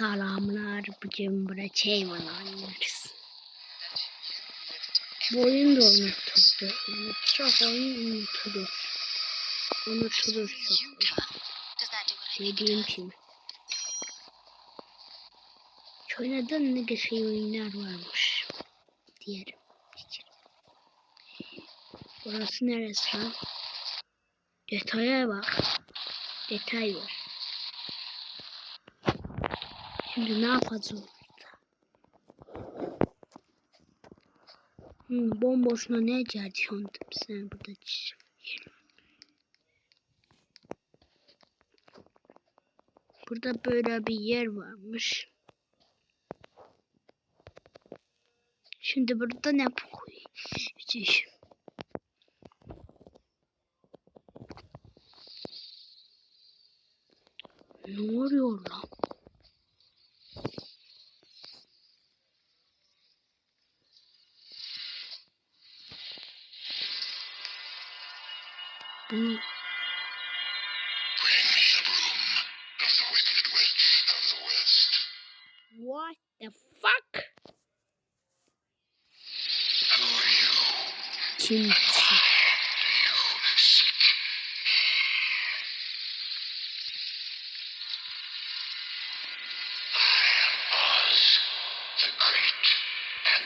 Selamlar. Bugün burada Chamber oynarız. Bu oyun da unutuldu. Çok oyun unutulur. Unutulur çok. Dediğim gibi. Hiç oynadığın ne güzel oyunlar varmış. Diyelim. Burası neresi lan? Detaya bak. Detay var. Şimdi ne yapacağız orada? Hmm, bomboşuna ne edeceğim sen burada. Burada böyle bir yer varmış. Şimdi burada ne koyacağız? Ne oluyor lan?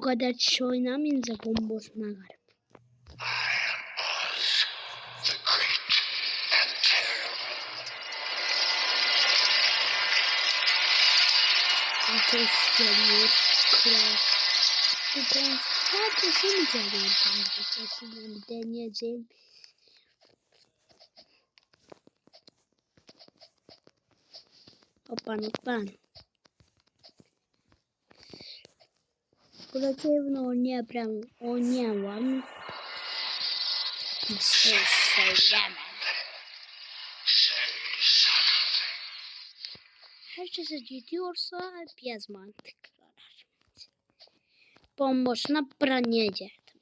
o kadar kişi oynamayınca bomboşuna garip. Ateş geliyor. Kral. Ben herkese mi geliyor bence? Sesinden deneyeceğim. Hoppan hoppan. Buradaki evini oynayabilen, oynayan var mı? Bir şey something. Herkese gidiyorsa biraz mantıklı. Bomboşuna bırakmayacaktım.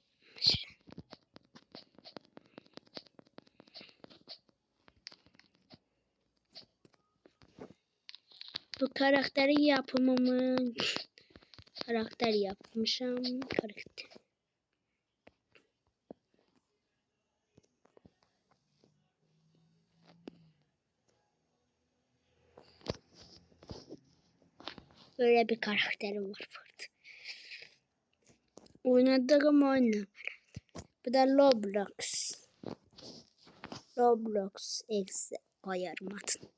Bu karakterin yapımımı karakter yapmışım. Karakter. Böyle bir karakterim var burada. Oynadığım oyunu. Bu da Roblox. Roblox exe koyarım adını.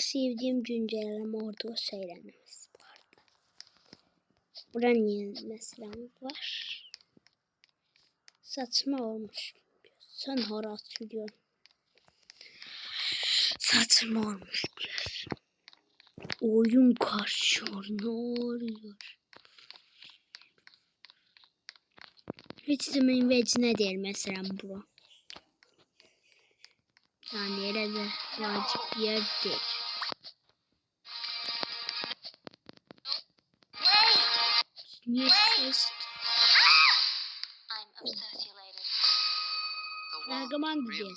Sevdiğim güncelleme orada söylenemez bu arada. Burada niye mesela var? Saçma olmuş. Sen harat biliyorsun. Saçma olmuş biraz. Oyun karşıyor. Ne oluyor? Hiç zemin vecine değil mesela bu. Yani yere de vacip yer değil. mute first. I'm obsessulated. The wall Dragamon really.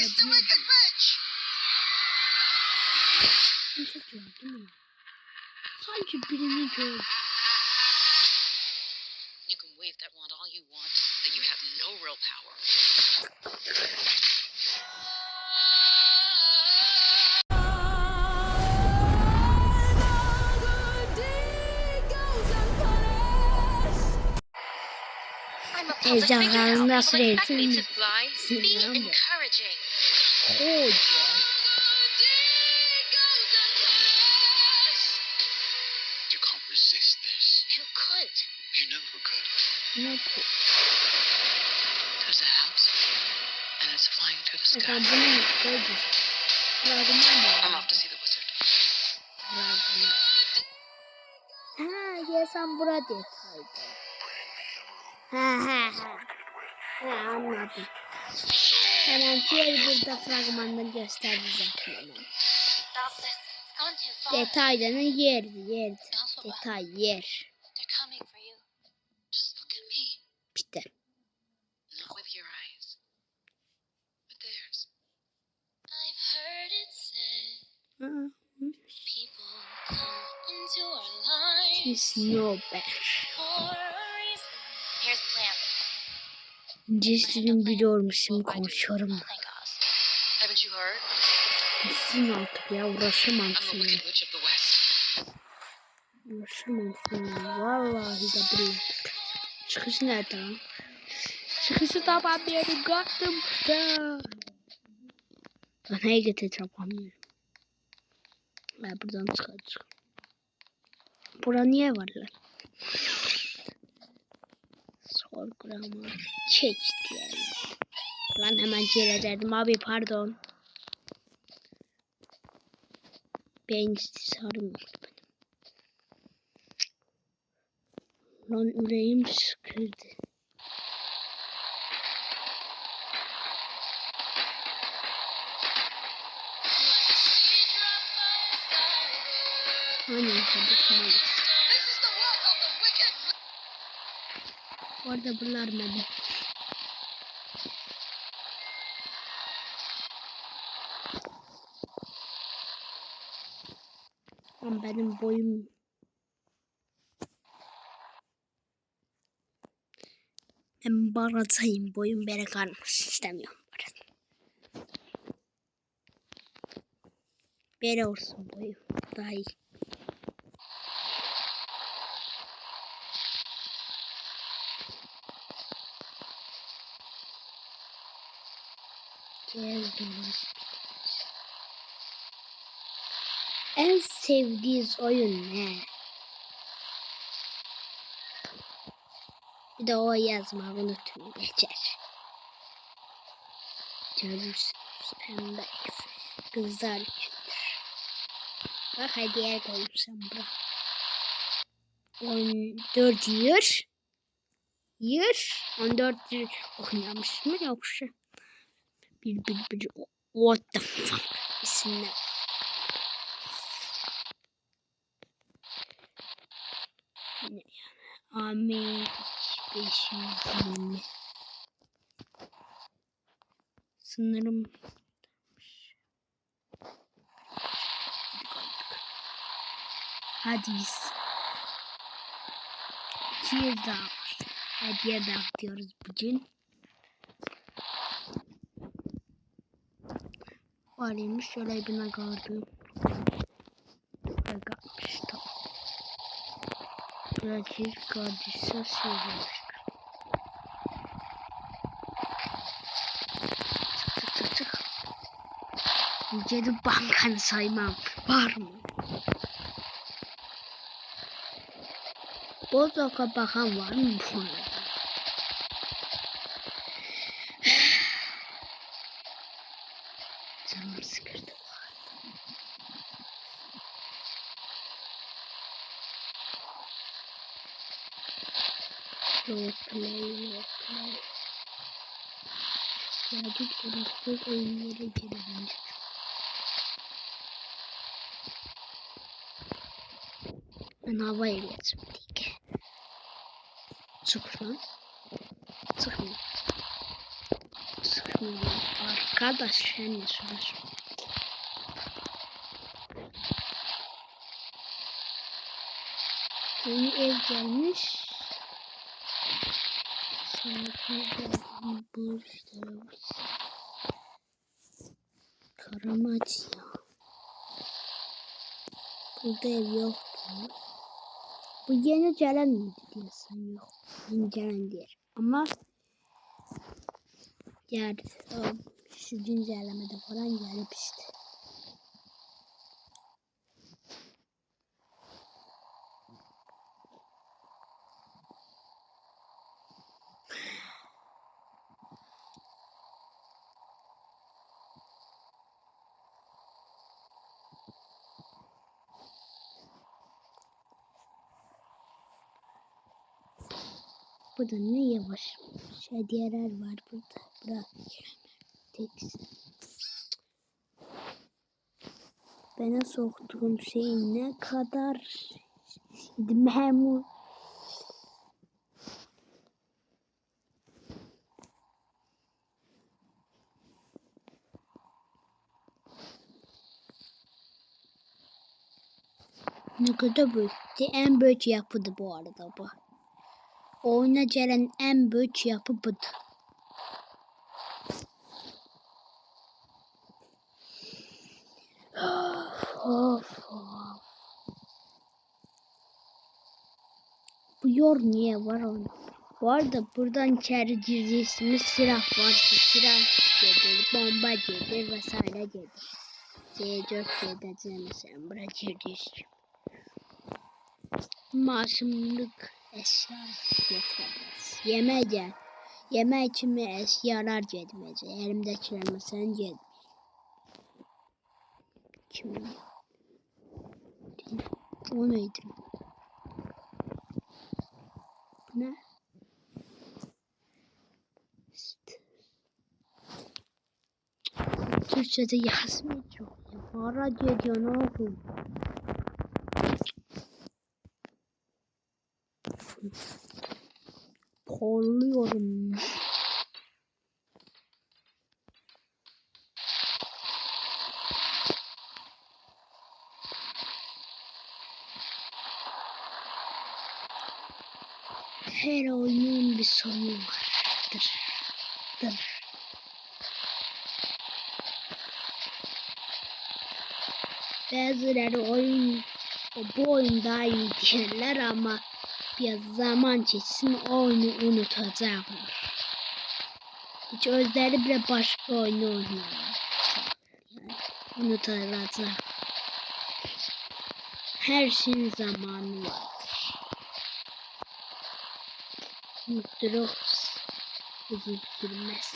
It's the wicked bitch. I'm such a dummy. You beating me, George? Heyecanlandım nasıl eğitim? Bilmiyorum. Koca. You can't resist this. Who could? You know who could. Nope. Flying through the ne? Koca. Fragman I'm off to see the wizard. Ha sen bura detaydı. Ha ha ha. Ha anladım. Hemen diğer burada fragmandan gösterdi zaten hemen. Stop this. It's gone too far. Detayların yerdi yerdi. Detay yer. Biz no bear. plan. İngilizce'nin biliyormuşum konuşuyorum. Bitsin artık ya uğraşamam seninle. Uğraşamam seninle. Vallahi de bir Çıkış nerede lan? Çıkışı da ben bir yere. Da. Ben neye getireceğim. Ben buradan çıkacağım. Bura niye var lan? Sorgulama. Çek diyelim. Lan hemen çevirdim abi pardon. İstisarım oldu benim. Lan yüreğim sıkırdı. Hani hadi tamam. Orada bunlar benim. Lan benim boyum Ben baratayım. Boyum bere kalmış. İstemiyorum barat. Bere olsun boyum. Daha iyi. Gezdiniz. En sevdiğiniz oyun ne? Bir de o yazma unutmayın geçer. Görürsünüz pembe kızlar içindir. Bak hadi yer koymuşum bura. 14 yıl. Yıl 14 yıl okuyormuş mu yoksa? Bir bir bir what the fuck isimler. Amin 520 Sınırım Hadi biz. Daha var. Hediye dağıtıyoruz bugün. Varayım şöyle bir gördüm. Kalmış tamam. Pratik kardeşler söylemiş. Çık çık çık. Gidip bankanı saymam. Var mı? Bozok'a bakan var mı bu arada? Play, play. Geldik orası oyunlara girelim. Ben hava ehliyetimi dik. Sık lan. Sıkma. Sıkma. Arkadaş ne söylüyorsun? Yeni ev gelmiş. Sanki bu işte. Karamaç ya. Burada ev yoktu. Bu yeni gelen miydi diyorsun yok. Yeni gelen diğer. Ama o şu güncellemede falan gelip işte. Burada ne yavaş hediyeler var burada. Bırak. Tek. Bana soktuğum şey ne kadar memur. Ne kadar büyük. En büyük yapıdı bu arada bu. Oyuna gelen en büyük yapı budur. of, of. Bu yor niye var onun? Bu arada buradan içeri girdiğimiz silah var. Silah gelir, bomba gelir vesaire gelir. C4 gelir mesela buraya girdiğimiz Masumluk eşya getiremez. Yemeğe gel. Yemek için mi eşyalar gelmez. Elimdekiler mesela gelmez. Kim? O neydi? Ne? Türkçe'de yazmayacağım. Ya. Para diyor ne okuyayım. Porluyorum. Her oyunun bir sonu vardır. Dır. Bazıları oyun bu oyun daha iyi diyorlar ama bir zaman geçsin oyunu unutacaklar. Hiç özleri bile başka oyunu oynuyorlar. Yani. Her şeyin zamanı vardır. Mutluluk uzun sürmez.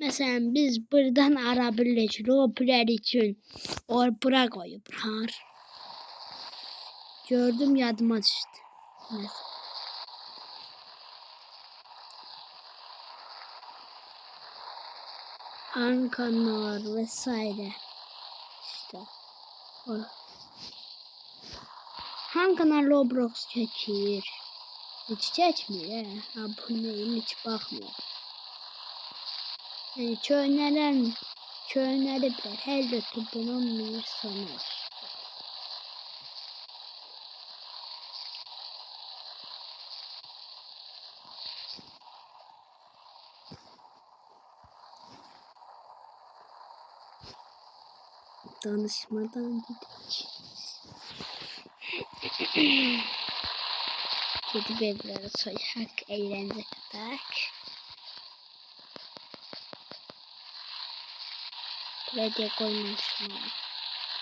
Mesela biz buradan arabiliriz. Roleplay için. Or bura koyup. Har. Gördüm yadıma düştü. Evet. Ankanlar vesaire. İşte. O. Hankanar Roblox çekir. Hiç çekmiyor he. Aboneyim hiç bakmıyor. Yani köylerin köyleri bile her YouTube'un bir sonu danışmadan gidik. Kedi bebekleri soyak eğlence kadar. Buraya diye koymamışım ama.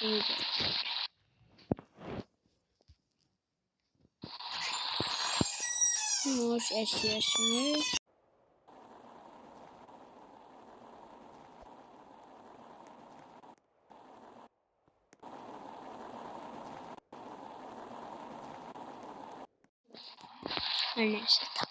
Koyacağım. Hoş eşyasını. Her neyse takırak.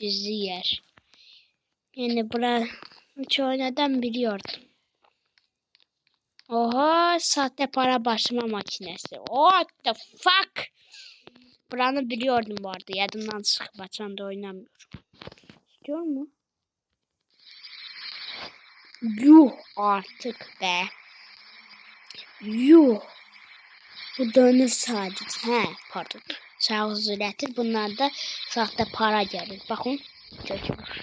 Gizli yer. Yani bura çoğundan biliyordum. Oha sahte para basma makinesi. What the fuck? Buranı biliyordum bu arada. Yadımdan çıkıp açan da oynamıyorum. İstiyor mu? Yuh artık be. Yuh. Bu dönür sadece. He pardon. Sağ ücrettir. Bunlar da sahte para gelir. Bakın. Çocuklar.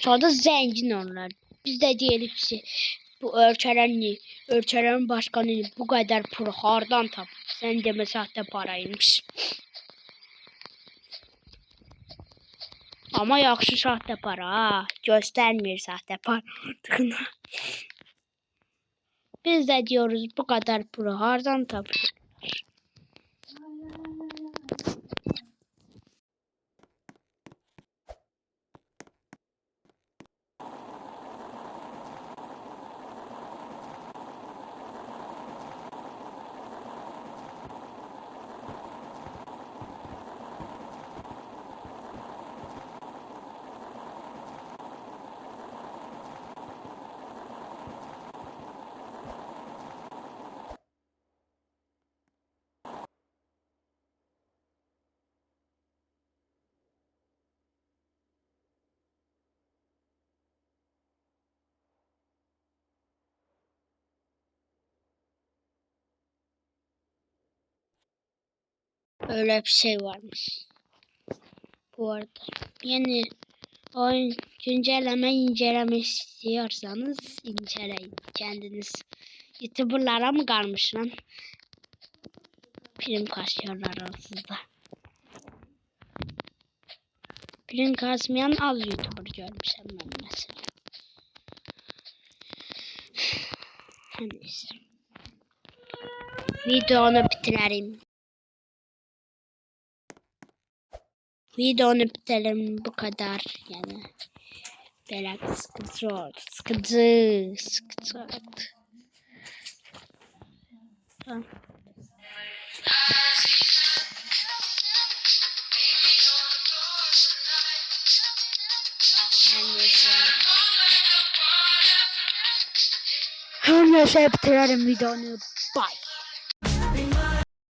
Sonra zengin onlar. Biz de diyelim ki bu ölçeren ölçeren başkanı bu kadar pulu hardan tap. Sen deme sahte paraymış. Ama yaxşı sahte para ha. Göstermir sahte para. Biz de diyoruz bu kadar pulu hardan tapıyor. Öyle bir şey varmış. Bu arada yeni oyun güncelleme inceleme istiyorsanız inceleyin kendiniz. Youtuberlara mı kalmış lan? Prim kasıyorlar aslında. Prim kasmayan az Youtuber görmüşüm ben mesela. Neyse. Videonu bitirelim. Videonu bitirelim bu kadar yani. Böyle sıkıntı oldu. Sıkıntı. Sıkıntı oldu. Tamam. Her neyse bitirelim videonu. Bye.